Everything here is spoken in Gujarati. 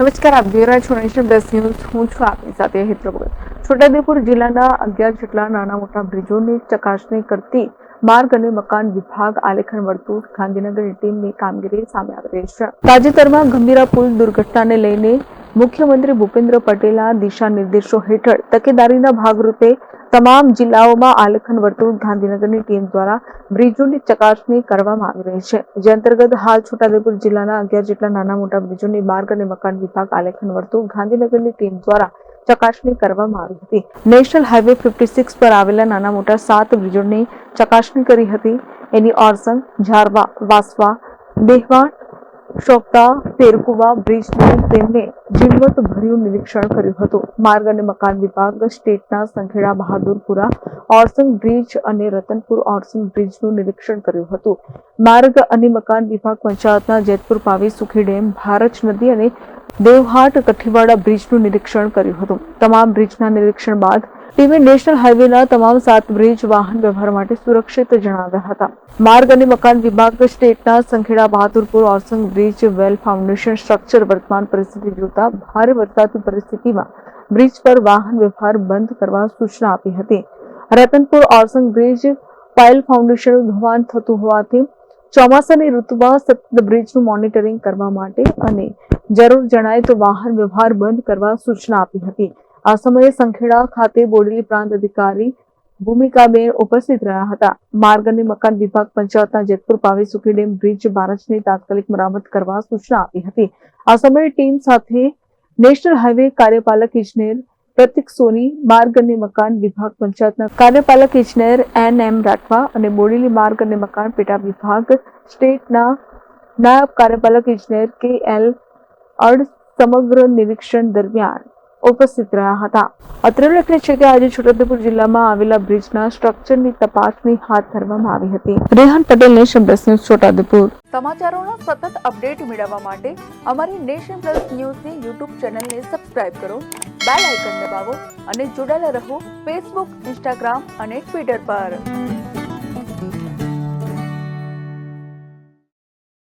નમસ્કાર, આપ જોઈ રહ્યા છો નેશન પ્લસ ન્યૂઝ. હું છું આપની સાથે ભગત છોટાઉદેપુર જિલ્લાના અગિયાર જેટલા નાના મોટા બ્રિજોની ચકાસણી કરતી માર્ગ અને મકાન વિભાગ આલેખન વર્તુળ ગાંધીનગરની ટીમની કામગીરી સામે આવી રહી છે. તાજેતરમાં ગંભીરા પુલ દુર્ઘટનાને લઈને મુખ્યમંત્રી ભૂપેન્દ્ર પટેલના દિશા નિર્દેશો હેઠળ તકેદારીના ભાગરૂપે તમામ જિલ્લાઓમાં આલેખન વર્તુળ ગાંધીનગરની ટીમ દ્વારા બ્રિજોની ચકાસણી કરવામાં આવી રહી છે. જે અંતર્ગત હાલ છોટાઉદેપુર જિલ્લાના અગિયાર જેટલા નાના મોટા બ્રિજોની માર્ગ અને મકાન વિભાગ આલેખન વર્તુળ ગાંધીનગરની ટીમ દ્વારા ચકાસણી કરવામાં આવી હતી. નેશનલ હાઈવે ફિફ્ટી સિક્સ પર આવેલા નાના મોટા સાત બ્રિજોની ચકાસણી કરી હતી. એની ઓરસંગ ઝારવા, વાસવા દેહવાણ શોકતા તેરકુવા બ્રિજનું તેમને ઝીણવટભર્યું નિરીક્ષણ કર્યું હતું. માર્ગ અને મકાન વિભાગ, સ્ટેટના સંખેડા, બહાદુરપુરા ઓરસંગ બ્રિજ અને રતનપુર ઓરસંગ બ્રિજનું નિરીક્ષણ કર્યું હતું. માર્ગ અને મકાન વિભાગ પંચાયતના જેતપુર પાવી સુખી ડેમ, ભારત નદી અને દેવહાટ, કઠીવાડા બ્રિજનું નિરીક્ષણ કર્યું હતું. તમામ બ્રિજના નિરીક્ષણ બાદ ટીમે નેશનલ હાઈવેના તમામ સાત બ્રિજ વાહન વ્યવહાર માટે સુરક્ષિત જણાવ્યા હતા. માર્ગ અને મકાન વિભાગ સ્ટેટના Sankheda Bahadurpur Orsang bridge well foundation structure વર્તમાન પરિસ્થિતિ જોતા ભારે વરસાદની પરિસ્થિતિમાં બ્રિજ પર વાહન વ્યવહાર બંધ કરવા સૂચના આપી હતી. રતનપુર ઓરસંગ બ્રિજ પાયલ ફાઉન્ડેશનનું ધોવાણ થતું હોવાથી ચોમાસાની ઋતુમાં સતત બ્રિજનું મોનિટરિંગ કરવા માટે અને જરૂર જણાય તો વાહન વ્યવહાર બંધ કરવા સૂચના આપી હતી. આ સમયે સંખેડા ખાતે બોડેલી પ્રાંત અધિકારી ભૂમિકાબેન ઉપસ્થિત રહ્યા હતા. માર્ગ અને મકાન વિભાગ પંચાયતના જેતપુર પાવી સુખી ડેમ બ્રિજ બારજની તાત્કાલિક મરામત કરવા સૂચના આપી હતી. આ સમયે ટીમ સાથે નેશનલ હાઈવે કાર્યપાલક ઇજનેર પ્રતિક સોની, માર્ગ અને મકાન વિભાગ પંચાયતના કાર્યપાલક ઇજનેર એન એમ રાઠવા અને બોડેલી માર્ગ અને મકાન પેટા વિભાગ સ્ટેટના નાયબ કાર્યપાલક ઇજનેર કે એલ અડ સમગ્ર નિરીક્ષણ દરમિયાન ઉપસ્થિત રહ્યા હતા. અત્રે ઉલ્લેખનીય છે કે આજે છોટાઉદેપુર જિલ્લામાં આવેલા બ્રિજના સ્ટ્રક્ચરની તપાસણી હાથ ધરવામાં આવી હતી. Rehan Patel nation plus news Chhota Udepur. સમાચારોનો સતત અપડેટ મેળવવા માટે અમારી નેશન પ્લસ ન્યૂઝની યુટ્યુબ ચેનલને સબસ્ક્રાઇબ કરો, બેલ આઇકન દબાવો અને જોડાયેલા રહો ફેસબુક, ઇન્સ્ટાગ્રામ અને ટ્વિટર પર.